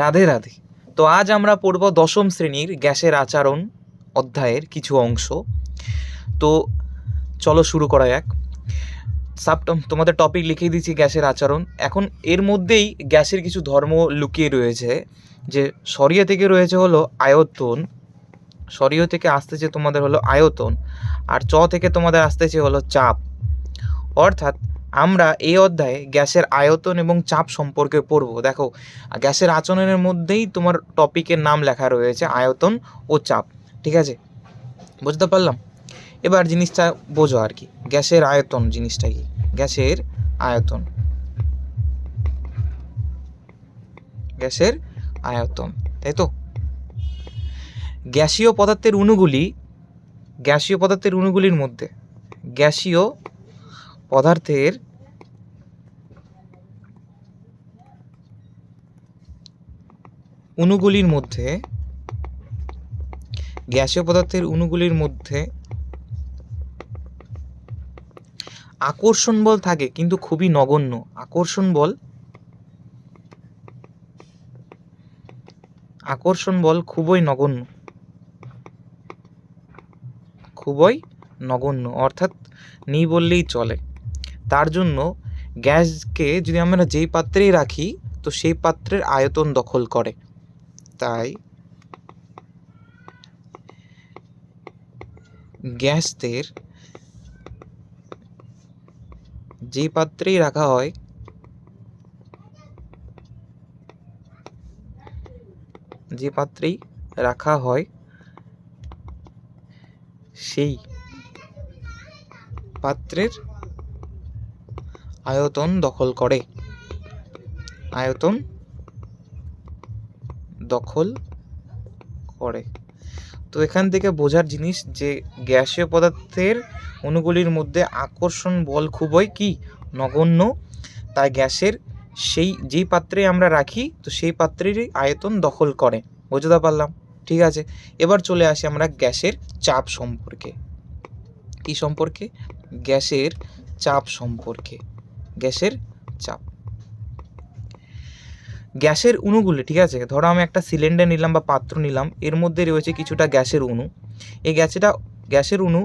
রাধে রাধে। তো আজ আমরা পড়ব দশম শ্রেণির গ্যাসের আচরণ অধ্যায়ের কিছু অংশ। তো চলো শুরু করা যাক। সাব, তোমাদের টপিক লিখে দিচ্ছি গ্যাসের আচরণ। এখন এর মধ্যেই গ্যাসের কিছু ধর্ম লুকিয়ে রয়েছে। যে সরিয়ে থেকে রয়েছে হলো আয়তন, সরিয়ে থেকে আসতেছে তোমাদের হলো আয়তন, আর চ থেকে তোমাদের আসতেছে হলো চাপ। অর্থাৎ আমরা এই অধ্যায়ে গ্যাসের আয়তন এবং চাপ সম্পর্কে পড়ব। দেখো গ্যাসের আচরণের মধ্যেই তোমার টপিকের নাম লেখা রয়েছে আয়তন ও চাপ, ঠিক আছে? বুঝতে পারলাম? এবার জিনিসটা বোঝো আর কি, গ্যাসের আয়তন জিনিসটা কি? গ্যাসের আয়তন। গ্যাসের আয়তন, তাই তো? গ্যাসীয় পদার্থের অণুগুলি, গ্যাসীয় পদার্থের অণুগুলির মধ্যে, গ্যাসীয় পদার্থের অণুগুলির মধ্যে, গ্যাসীয় পদার্থের অণুগুলির মধ্যে আকর্ষণ বল থাকে, কিন্তু খুবই নগণ্য। আকর্ষণ বল আকর্ষণ বল খুবই নগণ্য। খুবই নগণ্য, অর্থাৎ নেই বললেই চলে। তার জন্য গ্যাসকে যদি আমরা যেই পাত্রেই রাখি, তো সেই পাত্রের আয়তন দখল করে। তাই গ্যাসদের যে পাত্রেই রাখা হয়, যে পাত্রেই রাখা হয়, সেই পাত্রের আয়তন দখল করে। আয়তন দখল করে। তো এখান থেকে বোঝার জিনিস যে গ্যাসীয় পদার্থের অণুগুলির মধ্যে আকর্ষণ বল খুবই কি? নগণ্য। তাই গ্যাসের সেই যেই পাত্রে আমরা রাখি, তো সেই পাত্রেরই আয়তন দখল করে। বুঝতে পারলাম? ঠিক আছে। এবার চলে আসি আমরা গ্যাসের চাপ সম্পর্কে। কি সম্পর্কে? গ্যাসের চাপ সম্পর্কে। গ্যাসের চাপ। গ্যাসের অণুগুলি ঠিক আছে? ধরো আমি একটা সিলিন্ডার নিলাম বা পাত্র নিলাম, এর মধ্যে রয়েছে কিছুটা গ্যাসের অণু এই গ্যাসটা, গ্যাসের অণু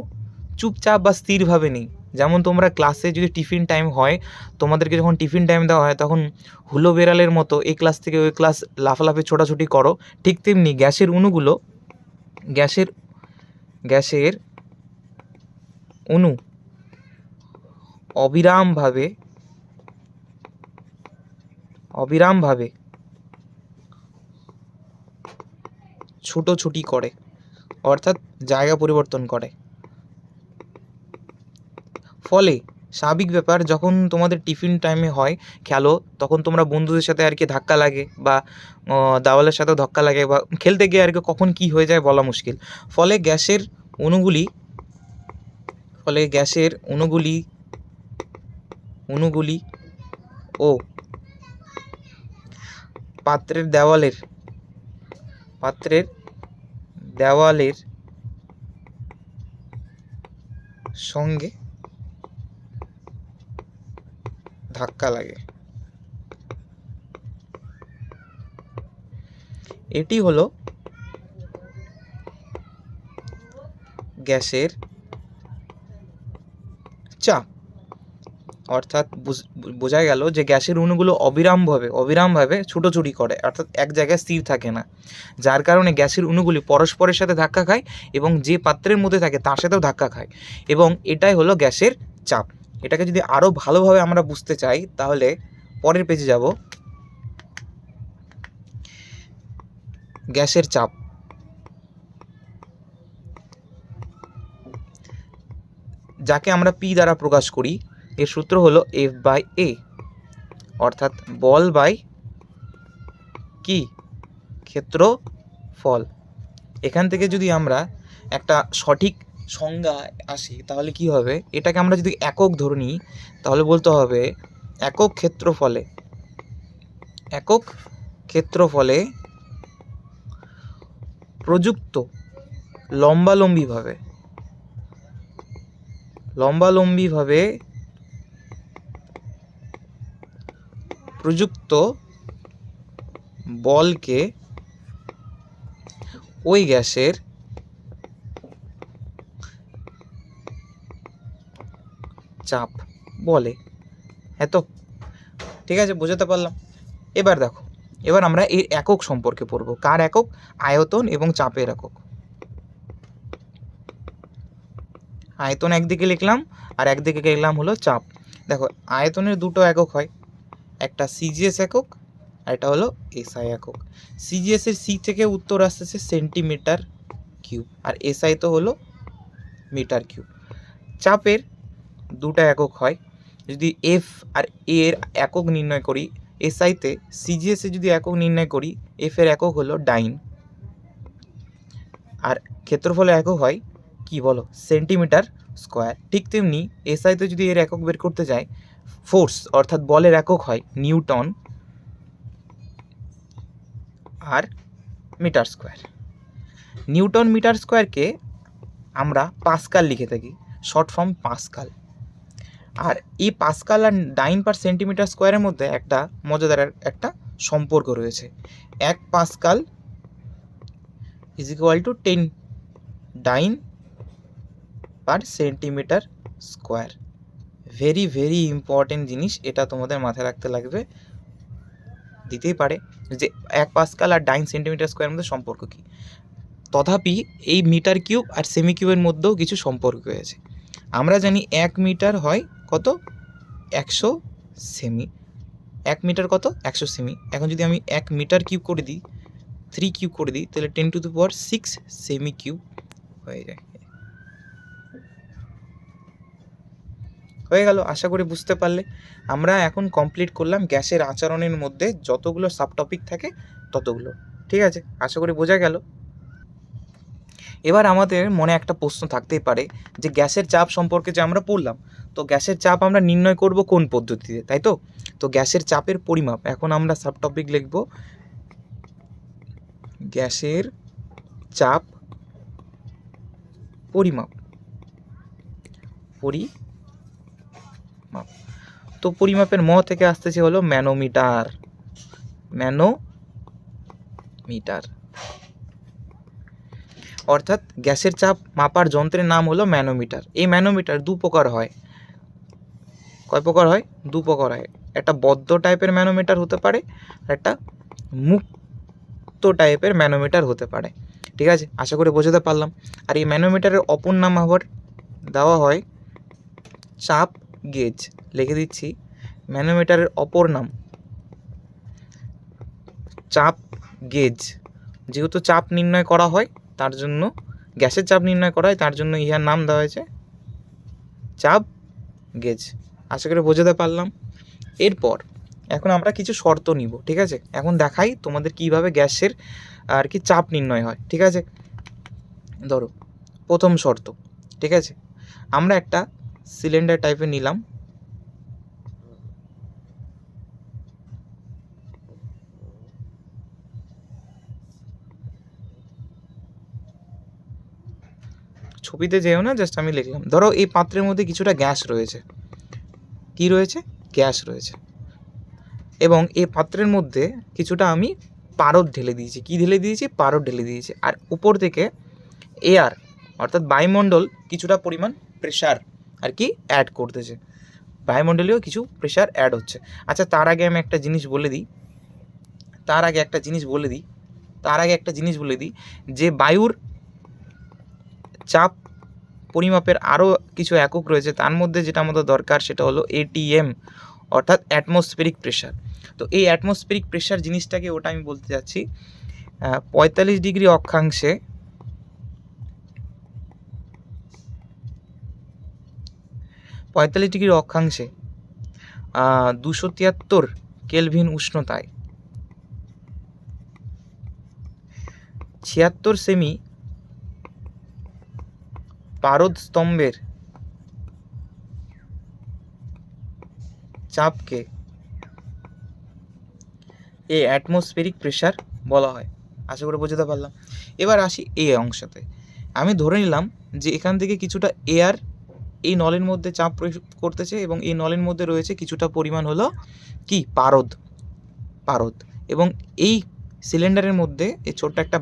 চুপচাপ বা স্থিরভাবে নেই। যেমন তোমরা ক্লাসে যদি টিফিন টাইম হয়, তোমাদেরকে যখন টিফিন টাইম দেওয়া হয়, তখন হুলো বেড়ালের মতো এই ক্লাস থেকে ওই ক্লাস লাফালাফি, ছোটাছুটি করো। ঠিক তেমনি গ্যাসের অণুগুলো গ্যাসের গ্যাসের অণু অবিরামভাবে অবিরামভাবে ছুটোছুটি করে, অর্থাৎ জায়গা পরিবর্তন করে। ফলে স্বাভাবিক ব্যাপার, যখন তোমাদের টিফিন টাইমে হয় খেলো, তখন তোমরা বন্ধুদের সাথে আর কি ধাক্কা লাগে বা দাওয়ালের সাথেও ধাক্কা লাগে বা খেলতে গিয়ে আর কি কখন কী হয়ে যায় বলা মুশকিল। ফলে গ্যাসের অণুগুলি, ফলে গ্যাসের অণুগুলি অণুগুলি ও পাত্রের দেওয়ালের পাত্রের দেওয়ালের সঙ্গে ধাক্কা লাগে। এটি হলো গ্যাসের চাপ অর্থাৎ বোঝা গেল যে গ্যাসের অণুগুলো অবিরামভাবে অবিরামভাবে ছুটোছুটি করে, অর্থাৎ এক জায়গায় স্থির থাকে না। যার কারণে গ্যাসের অণুগুলি পরস্পরের সাথে ধাক্কা খায় এবং যে পাত্রের মধ্যে থাকে তার সাথেও ধাক্কা খায়। এবং এটাই হলো গ্যাসের চাপ। এটাকে যদি আরও ভালোভাবে আমরা বুঝতে চাই, তাহলে পরের পেজে যাব। গ্যাসের চাপ। যাকে আমরা পি দ্বারা প্রকাশ করি এর সূত্র হলো এফ বাই এ অর্থাৎ বল বাই কি? ক্ষেত্রফল এখান থেকে যদি আমরা একটা সঠিক সংজ্ঞা আসি, তাহলে কি হবে? এটাকে আমরা যদি একক ধরে নিই, তাহলে বলতে হবে একক ক্ষেত্রফলে একক ক্ষেত্রফলে প্রযুক্ত লম্বালম্বিভাবে লম্বালম্বিভাবে প্রযুক্ত বলকে ওই গ্যাসের চাপ বলে। এত। ঠিক আছে, বোঝাতে পারলাম। এবার দেখো, এবার আমরা এর একক সম্পর্কে পড়ব। কার একক? আয়তন এবং চাপের একক। আয়তন একদিকে লিখলাম আর একদিকে লিখলাম হলো চাপ। দেখো, আয়তনের দুটো একক হয়। একটা সিজিএস একক আর এটা হলো এসআই একক। সিজিএস এর সি থেকে উত্তর আসতেছে সেন্টিমিটার কিউব আর এসআই তো হলো মিটার কিউব চাপের দুটো একক হয়। যদি এফ আর এর একক নির্ণয় করি এসআইতে সিজিএস যদি একক নির্ণয় করি এফ এর একক হলো ডাইন। আর ক্ষেত্রফলের একক হয় কি বলো? সেন্টিমিটার স্কোয়ার ঠিক তেমনি এসআইতে যদি এর একক বের করতে যাই ফোর্স অর্থাৎ বলের একক হয় নিউটন আর মিটার স্কোয়ার। নিউটন মিটার স্কোয়ারকে আমরা পাস্কাল লিখে থাকি, শর্ট ফর্ম পাস্কাল আর এই পাস্কাল আর ডাইন পার সেন্টিমিটার স্কোয়ারের মধ্যে একটা মজাদার একটা সম্পর্ক রয়েছে। এক pascal is equal to ten dyne per centimetre square very very important জিনিস, এটা তোমাদের মাথায় রাখতে লাগবে। দিতেই পারে যে এক পাস্কাল আর ডাইন সেন্টিমিটার স্কোয়ারের মধ্যে সম্পর্ক কী? তথাপি এই মিটার কিউব আর সেমি কিউবের মধ্যেও কিছু সম্পর্ক রয়েছে আমরা জানি এক মিটার হয় কত? একশো সেমি এক মিটার কত? একশো সেমি এখন যদি আমি এক মিটার কিউব করে দিই থ্রি কিউব করে দিই, তাহলে ten to the power six semi cube হয়ে যায়। হয়ে গেল, আশা করি বুঝতে পারলে। আমরা এখন কমপ্লিট করলাম গ্যাসের আচরণের মধ্যে যতগুলো সাব টপিক থাকে ততগুলো, ঠিক আছে? আশা করি বোঝা গেল। এবার আমাদের মনে একটা প্রশ্ন থাকতেই পারে যে, গ্যাসের চাপ সম্পর্কে যে আমরা পড়লাম, তো গ্যাসের চাপ আমরা নির্ণয় করব কোন পদ্ধতিতে, তাই তো? তো গ্যাসের চাপের পরিমাপ, এখন আমরা সাব টপিক লিখব, গ্যাসের চাপ পরিমাপ পরিমাপ তো পরিমাপের ম থেকে আসতেছে হলো ম্যানোমিটার। ম্যানোমিটার। অর্থাৎ গ্যাসের চাপ মাপার যন্ত্রের নাম হলো ম্যানোমিটার। এই ম্যানোমিটার দু প্রকার হয়। কয় প্রকার হয়? দু প্রকার হয়। একটা বদ্ধ টাইপের ম্যানোমিটার হতে পারে, আর একটা মুক্ত টাইপের ম্যানোমিটার হতে পারে। ঠিক আছে? আশা করি বোঝাতে পারলাম। আর এই ম্যানোমিটারের অপর নাম আবার দেওয়া হয় চাপ গেজ লিখে দিচ্ছি। ম্যানোমিটারের অপর নাম। চাপ গেজ। যেহেতু চাপ নির্ণয় করা হয়, তার জন্য গ্যাসের চাপ নির্ণয় করা হয়, তার জন্য ইহার নাম দেওয়া হয়েছে চাপ গেজ। আশা করি বোঝাতে পারলাম। এরপর এখন আমরা কিছু শর্ত নিব, ঠিক আছে? এখন দেখাই তোমাদের কীভাবে গ্যাসের আর কি চাপ নির্ণয় হয়, ঠিক আছে? ধরো, প্রথম শর্ত, ঠিক আছে? আমরা একটা সিলিন্ডার টাইপের নিলাম। ছবিতে যেও না জাস্ট আমি লিখলাম। ধরো এই পাত্রের মধ্যে কিছুটা গ্যাস রয়েছে। কি রয়েছে? গ্যাস রয়েছে। এবং এই পাত্রের মধ্যে কিছুটা আমি পারদ ঢেলে দিয়েছি। কি ঢেলে দিয়েছি? পারদ ঢেলে দিয়েছি। আর উপর থেকে এয়ার অর্থাৎ বায়ুমণ্ডল কিছুটা পরিমাণ প্রেশার আর কি অ্যাড করতেছে। বায়ুমণ্ডলেও কিছু প্রেশার অ্যাড হচ্ছে। আচ্ছা তার আগে আমি একটা জিনিস বলে দিই। তার আগে একটা জিনিস বলে দিই। তার আগে একটা জিনিস বলে দিই যে বায়ুর চাপ পরিমাপের আরও কিছু একক রয়েছে। তার মধ্যে যেটা আমাদের দরকার সেটা হলো এটিএম অর্থাৎ অ্যাটমসফেরিক প্রেশার তো এই অ্যাটমসফেরিক প্রেশার জিনিসটাকে ওটা আমি বলতে যাচ্ছি পঁয়তাল্লিশ ডিগ্রি অক্ষাংশে পঁয়তাল্লিশ ডিগ্রি অক্ষাংশে। দুশো তিয়াত্তর কেলভিন উষ্ণতায়। ছিয়াত্তর সেমি পারদ স্তম্ভের চাপকে এই অ্যাটমসফেরিক প্রেশার বলা হয়। আশা করে বোঝাতে পারলাম। এবার আসি এ অংশতে। আমি ধরে নিলাম যে এখান থেকে কিছুটা এয়ার এই নলের মধ্যে চাপ প্রয়োগ করতেছে এবং এই নলের মধ্যে রয়েছে কিছুটা পরিমাণ হলো কি? পারদ। পারদ। এবং এই সিলিন্ডারের মধ্যে এই ছোট্ট একটা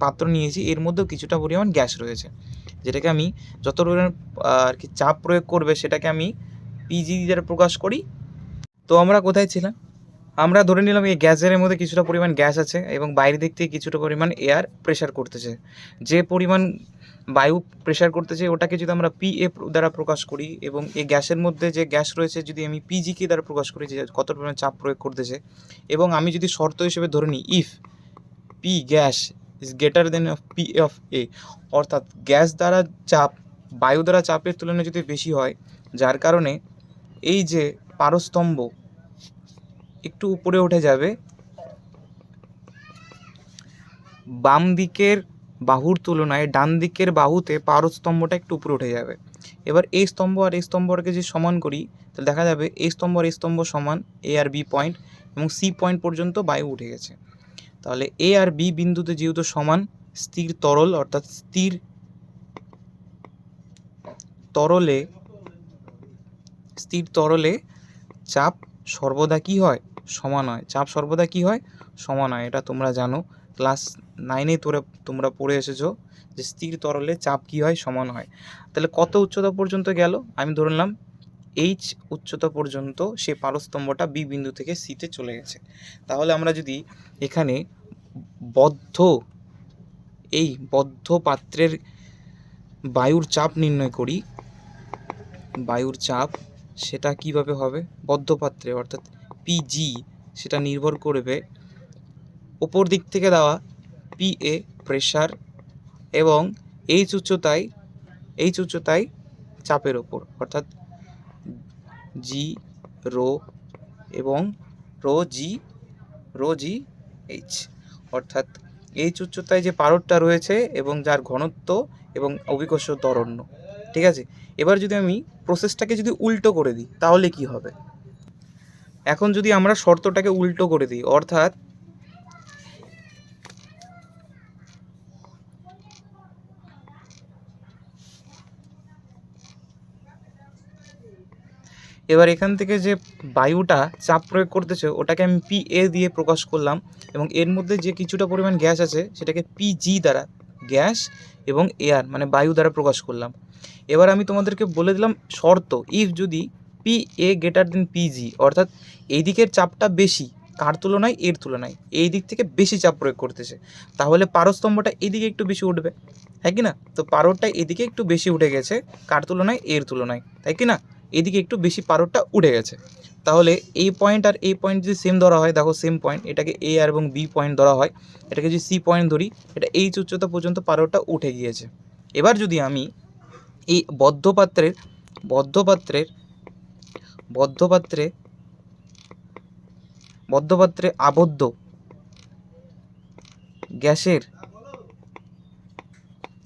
পাত্র নিয়েছি, এর মধ্যেও কিছুটা পরিমাণ গ্যাস রয়েছে। যেটাকে আমি যত পরিমাণ আর কি চাপ প্রয়োগ করবে সেটাকে আমি পিজি দ্বারা প্রকাশ করি। তো আমরা কোথায় ছিলাম? আমরা ধরে নিলাম এই গ্যাসের মধ্যে কিছুটা পরিমাণ গ্যাস আছে এবং বাইরে দিক থেকে কিছুটা পরিমাণ এয়ার প্রেশার করতেছে। যে পরিমাণ বায়ু প্রেশার করতেছে ওটাকে যদি আমরা পি এ দ্বারা প্রকাশ করি এবং এই গ্যাসের মধ্যে যে গ্যাস রয়েছে, যদি আমি পিজিকে দ্বারা প্রকাশ করি, যে কত পরিমাণ চাপ প্রয়োগ করতেছে, এবং আমি যদি শর্ত হিসেবে ধরে নিই if P gas is greater than of P of A অর্থাৎ গ্যাস দ্বারা চাপ, বায়ু দ্বারা চাপের তুলনায় যদি বেশি হয়, যার কারণে এই যে পারস্তম্ভ একটু উপরে উঠে যাবে, বাম দিকের বাহুর তুলনায় ডান দিকের বাহুতে পারস্তম্ভটা একটু উপরে উঠে যাবে। এবার এই স্তম্ভ আর এই স্তম্ভটাকে যদি সমান করি, তাহলে দেখা যাবে এই স্তম্ভ আর এই স্তম্ভ সমান এ আর বি পয়েন্ট এবং সি পয়েন্ট পর্যন্ত বায়ু উঠে গেছে। তাহলে এ আর বি বিন্দুতে যেহেতু সমান, স্থির তরল অর্থাৎ স্থির তরলে স্থির তরলে চাপ সর্বদা কি হয়? সমান হয়। চাপ সর্বদা কি হয়? সমান হয়। এটা তোমরা জানো। ক্লাস নাইনে তোরা, তোমরা পড়ে এসেছ যে স্থির তরলে চাপ কি হয়? সমান হয়। তাহলে কত উচ্চতা পর্যন্ত গেল? আমি ধরে নিলাম এইচ উচ্চতা পর্যন্ত সে পারস্তম্ভটা বি বিন্দু থেকে সিতে চলে গেছে। তাহলে আমরা যদি এখানে বদ্ধ, এই বদ্ধ পাত্রের বায়ুর চাপ নির্ণয় করি, বায়ুর চাপ সেটা কীভাবে হবে? বদ্ধ পাত্রে, অর্থাৎ পিজি সেটা নির্ভর করবে ওপর দিক থেকে দেওয়া পি এ প্রেশার এবং এইচ উচ্চতায় এইচ উচ্চতায় চাপের ওপর, অর্থাৎ জি রো এবং rho G rho G H অর্থাৎ এইচ উচ্চতায় যে পারদটা রয়েছে এবং যার ঘনত্ব এবং অভিকর্ষ তরণ্য। ঠিক আছে? এবার যদি আমি প্রসেসটাকে যদি উল্টো করে দিই, তাহলে কি হবে? এখন যদি আমরা শর্তটাকে উল্টো করে দিই, অর্থাৎ এবার এখান থেকে যে বায়ুটা চাপ প্রয়োগ করতেছে, ওটাকে আমি পি এ দিয়ে প্রকাশ করলাম এবং এর মধ্যে যে কিছুটা পরিমাণ গ্যাস আছে, সেটাকে পিজি দ্বারা, গ্যাস এবং এয়ার মানে বায়ু দ্বারা প্রকাশ করলাম। এবার আমি তোমাদেরকে বলে দিলাম শর্ত ইফ যদি P A greater than PG অর্থাৎ এই দিকের চাপটা বেশি কার তুলনায় এর তুলনায় এই দিক থেকে বেশি চাপ প্রয়োগ করতেছে, তাহলে পারস্তম্ভটা এদিকে একটু বেশি উঠবে তাই কি না? তো পারদটা এদিকে একটু বেশি উঠে গেছে, কার তুলনায় এর তুলনায়, তাই কি না? এদিকে একটু বেশি পারদটা উঠে গেছে। তাহলে এই পয়েন্ট আর এই পয়েন্ট যদি সেম ধরা হয়, দেখো সেম পয়েন্ট এটাকে এ আর এবং বি পয়েন্ট ধরা হয়, এটাকে যদি সি পয়েন্ট ধরি, এটা এইচ উচ্চতা পর্যন্ত পারদটা উঠে গিয়েছে। এবার যদি আমি এই বদ্ধপাত্রের বদ্ধপাত্রের, বদ্ধপাত্রে বদ্ধপাত্রে আবদ্ধ গ্যাসের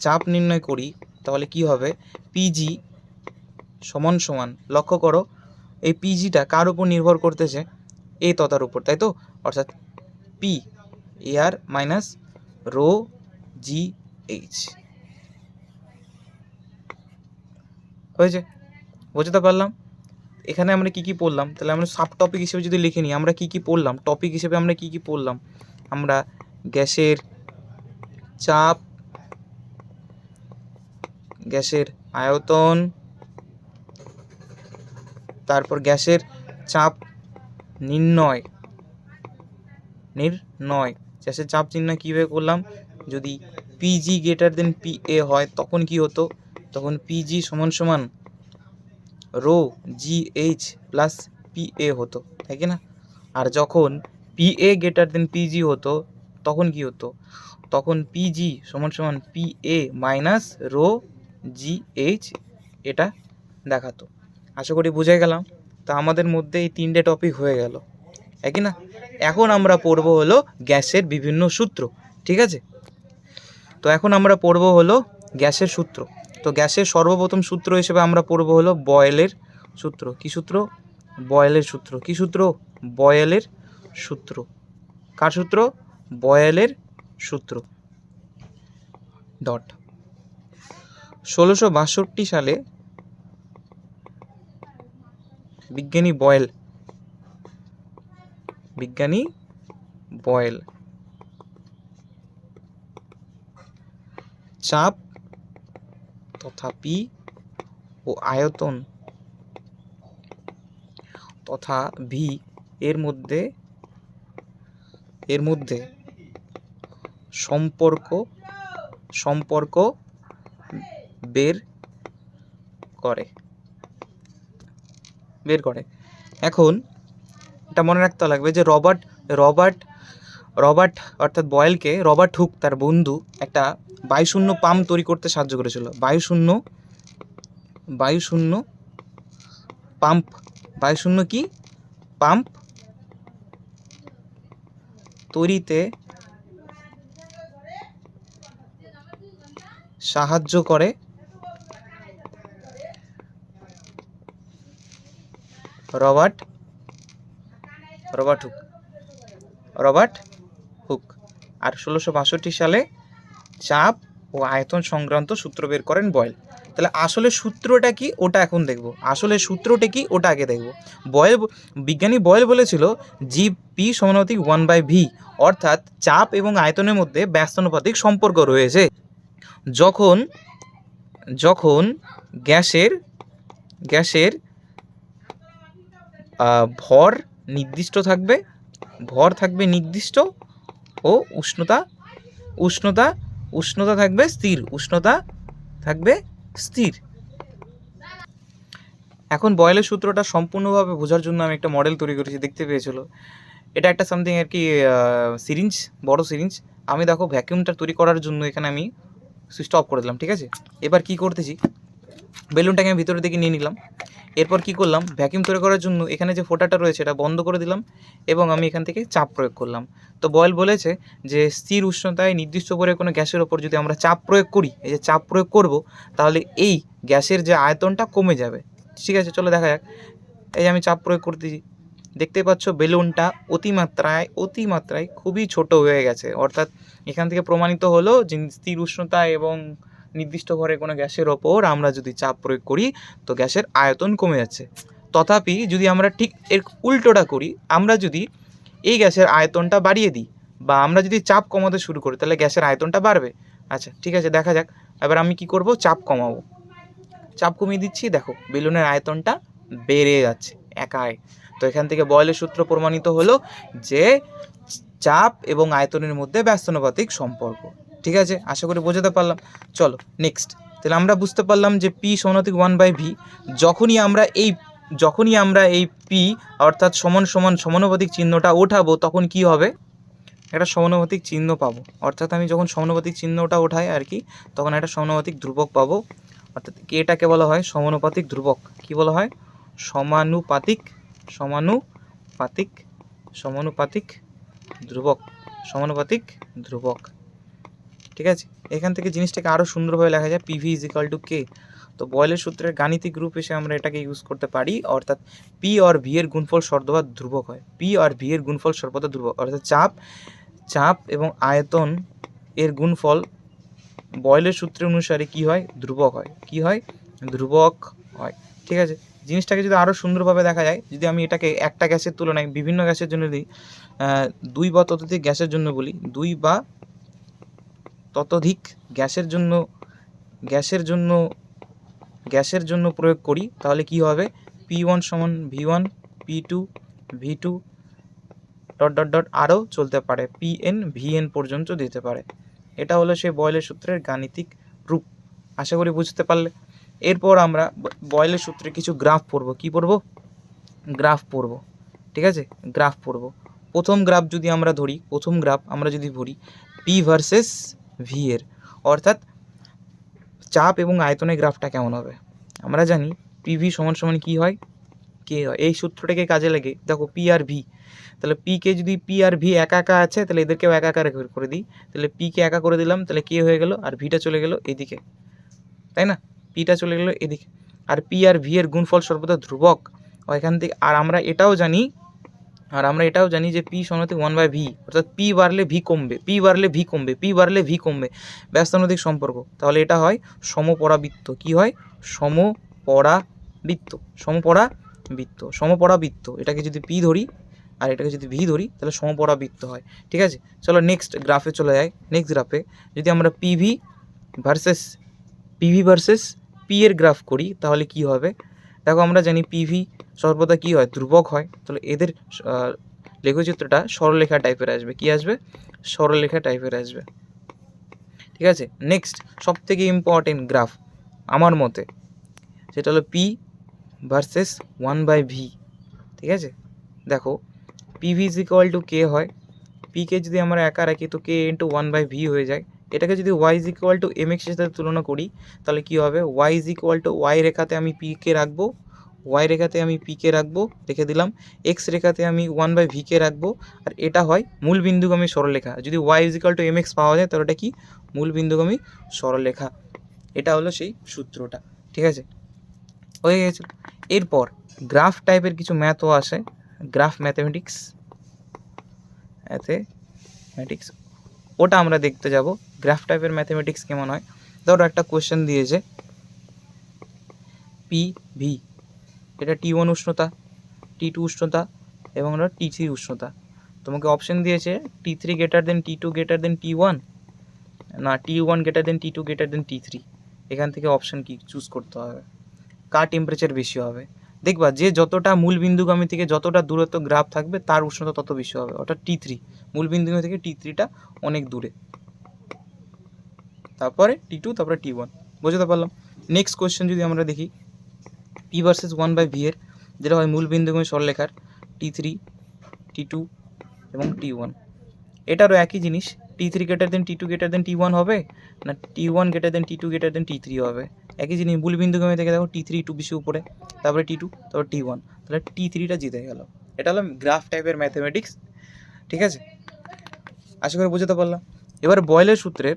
চাপ নির্ণয় করি, তাহলে কি হবে? পিজি সমান সমান, লক্ষ্য করো, এই পিজিটা কার উপর নির্ভর করতেছে? এ ততার উপর, তাই তো? অর্থাৎ P air minus rho G H হয়েছে? বুঝতে পারলাম? এখানে আমরা কি কি পড়লাম? তাহলে আমরা সাব টপিক হিসেবে যদি লিখে নিই, আমরা কি কি পড়লাম? টপিক হিসেবে আমরা কি কি পড়লাম? আমরা গ্যাসের চাপ, গ্যাসের আয়তন তারপর গ্যাসের চাপ নির্ণয় নির্ণয়। গ্যাসের চাপ নির্ণয় কীভাবে করলাম? যদি PG greater than P A হয়, তখন কি হতো? তখন পিজি সমান সমান rho G H plus P A হতো, তাই না? আর যখন P A greater than PG হতো, তখন কি হতো? তখন পিজি সমান সমান P A minus rho G H এটা দেখাতো। আশা করি বুঝে গেলাম। তা আমাদের মধ্যে এই তিনটে টপিক হয়ে গেল। একই না? এখন আমরা পড়ব হলো গ্যাসের বিভিন্ন সূত্র, ঠিক আছে? তো এখন আমরা পড়ব হলো গ্যাসের সূত্র। তো গ্যাসের সর্বপ্রথম সূত্র হিসেবে আমরা পড়ব হলো বয়েলের সূত্র। কি সূত্র? বয়েলের সূত্র। কি সূত্র? বয়েলের সূত্র। কার সূত্র? বয়েলের সূত্র। ডট। ষোলোশো বাষট্টি সালে বিজ্ঞানী বয়েল। বিজ্ঞানী বয়েল। চাপ তথা পি ও আয়তন তথা ভি এর মধ্যে এর মধ্যে সম্পর্ক সম্পর্ক বের করে। বের করে। এখন এটা মনে রাখতে লাগবে যে রবার্ট রবার্ট রবার্ট অর্থাৎ বয়েলকে রবার্ট হুক তার বন্ধু একটা বায়ুশূন্য পাম্প তৈরি করতে সাহায্য করেছিল। বায়ুশূন্য বায়ুশূন্য পাম্প। বায়ুশূন্য কি? পাম্প তৈরিতে সাহায্য করে Robert Robert Hooke Robert Hooke. আর ষোলোশো বাষট্টি সালে চাপ ও আয়তন সংক্রান্ত সূত্র বের করেন বয়েল। তাহলে আসলে সূত্রটা কি? ওটা এখন দেখব। আসলে সূত্রটা কি? ওটা আগে দেখব। বয়েল বিজ্ঞানী বয়েল বলেছিল জি পি সমানুপাতিক ওয়ান বাই ভি অর্থাৎ চাপ এবং আয়তনের মধ্যে ব্যস্তানুপাতিক সম্পর্ক রয়েছে। যখন যখন গ্যাসের গ্যাসের ভর নির্দিষ্ট থাকবে, ভর থাকবে নির্দিষ্ট ও উষ্ণতা উষ্ণতা উষ্ণতা থাকবে স্থির, উষ্ণতা থাকবে স্থির। এখন বয়েলের সূত্রটা সম্পূর্ণভাবে বোঝার জন্য আমি একটা মডেল তৈরি করেছি, দেখতে পেয়েছিল। এটা একটা সামথিং আর কি সিরিঞ্জ বড় সিরিঞ্জ আমি দেখো ভ্যাকিউমটা তৈরি করার জন্য এখানে আমি সুইচটা অফ করে দিলাম, ঠিক আছে? এবার কি করতেছি? বেলুনটাকে আমি ভিতরের দিকে নিয়ে নিলাম। এরপর কি করলাম? ভ্যাকিউম তৈরি করার জন্য এখানে যে ফোটাটা রয়েছে এটা বন্ধ করে দিলাম এবং আমি এখান থেকে চাপ প্রয়োগ করলাম। তো বয়েল বলেছে যে স্থির উষ্ণতায় নির্দিষ্ট করে কোনো গ্যাসের ওপর যদি আমরা চাপ প্রয়োগ করি, এই যে চাপ প্রয়োগ করব, তাহলে এই গ্যাসের যে আয়তনটা কমে যাবে। ঠিক আছে, চলো দেখা যাক। এই যে আমি চাপ প্রয়োগ করতেছি। দেখতে পাচ্ছ বেলুনটা অতিমাত্রায় অতিমাত্রায় খুবই ছোট হয়ে গেছে। অর্থাৎ এখান থেকে প্রমাণিত হলো যে স্থির উষ্ণতা এবং নির্দিষ্ট ঘরে কোনো গ্যাসের ওপর আমরা যদি চাপ প্রয়োগ করি, তো গ্যাসের আয়তন কমে যাচ্ছে। তথাপি যদি আমরা ঠিক এর উল্টোটা করি, আমরা যদি এই গ্যাসের আয়তনটা বাড়িয়ে দিই বা আমরা যদি চাপ কমাতে শুরু করি, তাহলে গ্যাসের আয়তনটা বাড়বে। আচ্ছা ঠিক আছে, দেখা যাক। এবার আমি কি করব? চাপ কমাবো। চাপ কমিয়ে দিচ্ছি, দেখো, বেলুনের আয়তনটা বেড়ে যাচ্ছে একাই। তো এখান থেকে বয়লের সূত্র প্রমাণিত হলো যে চাপ এবং আয়তনের মধ্যে ব্যস্তানুপাতিক সম্পর্ক। ঠিক আছে? আশা করি বোঝাতে পারলাম। চলো নেক্সট তাহলে আমরা বুঝতে পারলাম যে পি সমানুপাতিক ওয়ান বাই ভি যখনই আমরা এই, যখনই আমরা এই পি অর্থাৎ সমান সমান সমানুপাতিক চিহ্নটা ওঠাবো, তখন কি হবে? একটা সমানুপাতিক চিহ্ন পাবো। অর্থাৎ আমি যখন সমানুপাতিক চিহ্নটা ওঠাই আর কি, তখন একটা সমানুপাতিক ধ্রুবক পাবো। অর্থাৎ এটাকে বলা হয় সমানুপাতিক ধ্রুবক। কি বলা হয়? সমানুপাতিক সমানুপাতিক সমানুপাতিক ধ্রুবক। সমানুপাতিক ধ্রুবক। ঠিক আছে? এখান থেকে জিনিসটাকে আরও সুন্দরভাবে লেখা যায় PV is equal to K তো বয়েলের সূত্রের গাণিতিক রূপ এসে আমরা এটাকে ইউজ করতে পারি, অর্থাৎ পি আর ভি এর গুণফল সর্বদা ধ্রুবক হয়। পি আর ভি এর গুণফল সর্বদা ধ্রুবক, অর্থাৎ চাপ চাপ এবং আয়তন এর গুণফল বয়েলের সূত্র অনুসারে কি হয়? ধ্রুবক হয়। কি হয়? ধ্রুবক হয়। ঠিক আছে? জিনিসটাকে যদি আরও সুন্দরভাবে দেখা যায়, যদি আমি এটাকে একটা গ্যাসের তুলনায় বিভিন্ন গ্যাসের জন্য দিই দুই বা ততোধিক গ্যাসের জন্য বলি, দুই বা ততোধিক গ্যাসের জন্য গ্যাসের জন্য গ্যাসের জন্য প্রয়োগ করি, তাহলে কি হবে? পি ওয়ান সমান V one P two V two dot dot dot আরও চলতে পারে। পি এন ভি এন পর্যন্ত দিতে পারে। এটা হলো সেই বয়লের সূত্রের গাণিতিক রূপ। আশা করি বুঝতে পারলে। এরপর আমরা বয়লের সূত্রে কিছু গ্রাফ পড়ব। কি পড়ব? গ্রাফ পড়ব। ঠিক আছে? গ্রাফ পড়ব। প্রথম গ্রাফ যদি আমরা ধরি, প্রথম গ্রাফ আমরা যদি ধরি পি ভার্সেস ভি এর। অর্থাৎ চাপ এবং আয়তনের গ্রাফটা কেমন হবে? আমরা জানি পিভি সমান সমান কী হয়? কে হয়। এই সূত্রটাকে কাজে লাগে। দেখো পি আর ভি তাহলে পি কে যদি পি আর ভি একা একা আছে, তাহলে এদেরকেও একা একা করে দিই। তাহলে পি কে একা করে দিলাম, তাহলে কে হয়ে গেল আর ভিটা চলে গেল এদিকে। তাই না? পিটা চলে গেল এদিকে। আর পি আর ভি এর গুণফল সর্বদা ধ্রুবক। এখান থেকে আর আমরা এটাও জানি আর আমরা এটাও জানি যে পি সমানুপাতিক ওয়ান বাই ভি অর্থাৎ পি বাড়লে ভি কমবে পি বাড়লে ভি কমবে পি বাড়লে ভি কমবে ব্যস্তানুপাতিক সম্পর্ক। তাহলে এটা হয় সমপরাবৃত্ত। কি হয়? সমপরাবৃত্ত। সমপরাবৃত্ত। সমপরাবৃত্ত। এটাকে যদি পি ধরি আর এটাকে যদি ভি ধরি, তাহলে সমপরাবৃত্ত হয়। ঠিক আছে? চলো নেক্সট গ্রাফে চলে যাই। নেক্সট গ্রাফে যদি আমরা PV versus PV versus P এর গ্রাফ করি, তাহলে কি হবে? দেখো আমরা জানি পিভি সর্বদা কি হয়? ধ্রুবক হয়। তাহলে এদের লেখচিত্রটা সরলরেখা টাইপের আসবে। কি আসবে? সরলরেখা টাইপের আসবে। ঠিক আছে? নেক্সট সব থেকে ইম্পর্টেন্ট গ্রাফ আমার মতে, সেটা হলো P versus one by V ঠিক আছে? দেখো PV is equal to K হয়। পিকে যদি আমরা একা রাখি, তো K into one by V হয়ে যায়। এটাকে যদি Y is equal to M এক্সের সাথে তুলনা করি, তাহলে কী হবে? Y is equal to Y রেখাতে আমি পিকে রাখব। ওয়াই রেখাতে আমি পিকে রাখব, রেখে দিলাম। এক্স রেখাতে আমি ওয়ান বাই ভিকে রাখব। আর এটা হয় মূল বিন্দুগামী সরলরেখা। যদি Y is equal to M X পাওয়া যায়, তাহলে এটা কি? মূল বিন্দুগামী সরলরেখা। এটা হলো সেই সূত্রটা। ঠিক আছে? হয়ে গেছে। এরপর গ্রাফ টাইপের কিছু ম্যাথও আসে। গ্রাফ ম্যাথামেটিক্স ম্যাথমেটিক্স ওটা আমরা দেখতে যাব। গ্রাফ টাইপের ম্যাথামেটিক্স কেমন হয়? ধরো একটা কোয়েশ্চেন দিয়েছে পি ভি এটা টি ওয়ান উষ্ণতা টি টু উষ্ণতা এবং ওটা টি থ্রি উষ্ণতা। তোমাকে অপশন দিয়েছে T three greater than T two greater than T one না T one greater than T two greater than T three এখান থেকে অপশন কি চুজ করতে হবে? কার টেম্পারেচার বেশি হবে? দেখবা যে যতটা মূল বিন্দুগামী থেকে যতটা দূরত্ব গ্রাফ থাকবে তার উষ্ণতা তত বেশি হবে, অর্থাৎ টি থ্রি মূল বিন্দুগামী থেকে টি থ্রিটা অনেক দূরে। তারপরে টি টু তারপরে টি ওয়ান বুঝতে পারলাম? নেক্সট কোয়েশ্চেন যদি আমরা দেখি P versus one by V এর, যেটা হয় মূল বিন্দুগামী সরলরেখার টি থ্রি টি টু এবং টি ওয়ান এটারও একই জিনিস T three greater than T two greater than T one হবে, না T one greater than T two greater than T three হবে। একই জিনিস, মূল বিন্দুগামী থেকে দেখো টি থ্রি টু বেশি উপরে, তারপরে টি টু তারপরে টি ওয়ান তাহলে টি থ্রিটা জিতে গেল। এটা হলো গ্রাফ টাইপের ম্যাথামেটিক্স ঠিক আছে? আশা করি বুঝতে পারলাম। এবার বয়েলের সূত্রের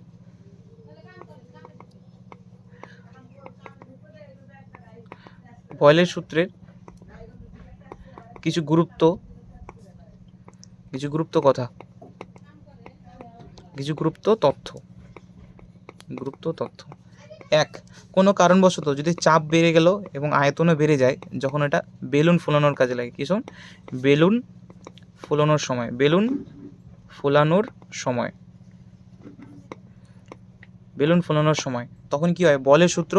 বয়েলের সূত্রের কিছু গুরুত্ব কিছু গুরুত্ব কথা, কিছু গুরুত্ব তথ্য গুরুত্ব তথ্য। এক, কোনো কারণবশত যদি চাপ বেড়ে গেল এবং আয়তনও বেড়ে যায়, যখন এটা বেলুন ফোলানোর কাজে লাগে। কি শোন? বেলুন ফোলানোর সময়, বেলুন ফোলানোর সময়। বেলুন ফোলানোর সময়। তখন কি হয়? বলের সূত্র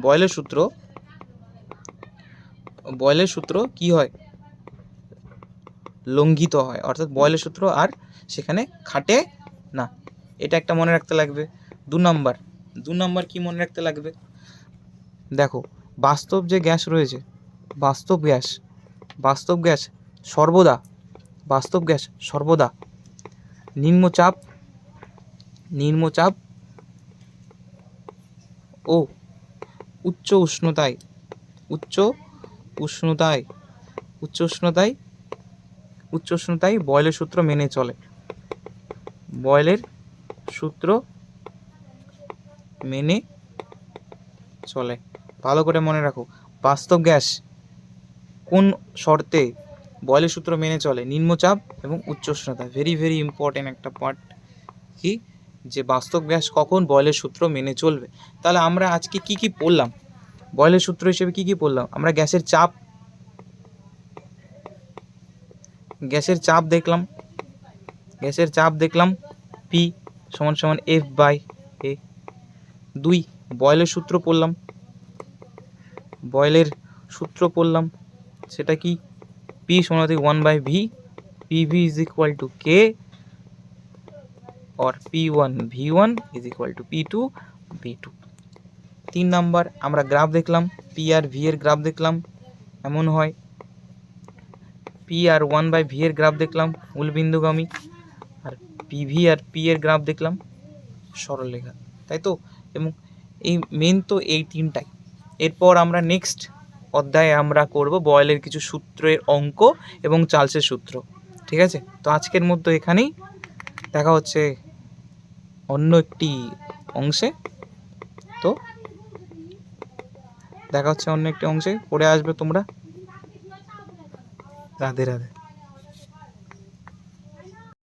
বয়েলের সূত্র বয়েলের সূত্র কি হয়? লঙ্ঘিত হয়। অর্থাৎ বয়েলের সূত্র আর সেখানে খাটে না। এটা একটা মনে রাখতে লাগবে। দু নম্বর। দু নম্বর কি মনে রাখতে লাগবে? দেখো, বাস্তব যে গ্যাস রয়েছে, বাস্তব গ্যাস বাস্তব গ্যাস সর্বদা, বাস্তব গ্যাস সর্বদা নিম্নচাপ নিম্নচাপ ও উচ্চ উষ্ণতায়, উচ্চ উষ্ণতায় উচ্চ উষ্ণতায় উচ্চ উষ্ণতায় বয়েলের সূত্র মেনে চলে। বয়লের সূত্র মেনে চলে। ভালো করে মনে রাখো, বাস্তব গ্যাস কোন শর্তে বয়লের সূত্র মেনে চলে? নিম্নচাপ এবং উচ্চ উষ্ণতা ভেরি ভেরি ইম্পর্টেন্ট একটা পার্ট কি? যে বাস্তব গ্যাস কখন বয়লের সূত্র মেনে চলবে। তাহলে আমরা আজকে কি কি পড়লাম? বয়েলের সূত্র হিসেবে কি কি পড়লাম? আমরা গ্যাসের চাপ গ্যাসের চাপ দেখলাম, গ্যাসের চাপ দেখলাম পি সমান সমান এফ বাই এ দুই, বয়েলের সূত্র পড়লাম। বয়েলের সূত্র পড়লাম, সেটা কি? পি সমান one by V P V is equal to K or P1 V1 is equal to P2 V2 তিন নাম্বার, আমরা গ্রাফ দেখলাম পি আর ভি এর গ্রাফ দেখলাম, এমন হয়। পি আর ওয়ান বাই ভি এর গ্রাফ দেখলাম মূল বিন্দুগামী। আর পি ভি আর পি এর গ্রাফ দেখলাম, সরলরেখা। তাই তো? এবং এই মেন তো এই তিনটাই। এরপর আমরা নেক্সট অধ্যায়ে আমরা করব বয়েলের কিছু সূত্রের অঙ্ক এবং চার্লসের সূত্র। ঠিক আছে? তো আজকের মধ্যে এখানেই। দেখা হচ্ছে অন্য একটি অংশে তো দেখা হচ্ছে অন্য একটি অংশে। পড়ে আসবে তোমরা। রাধে রাধে।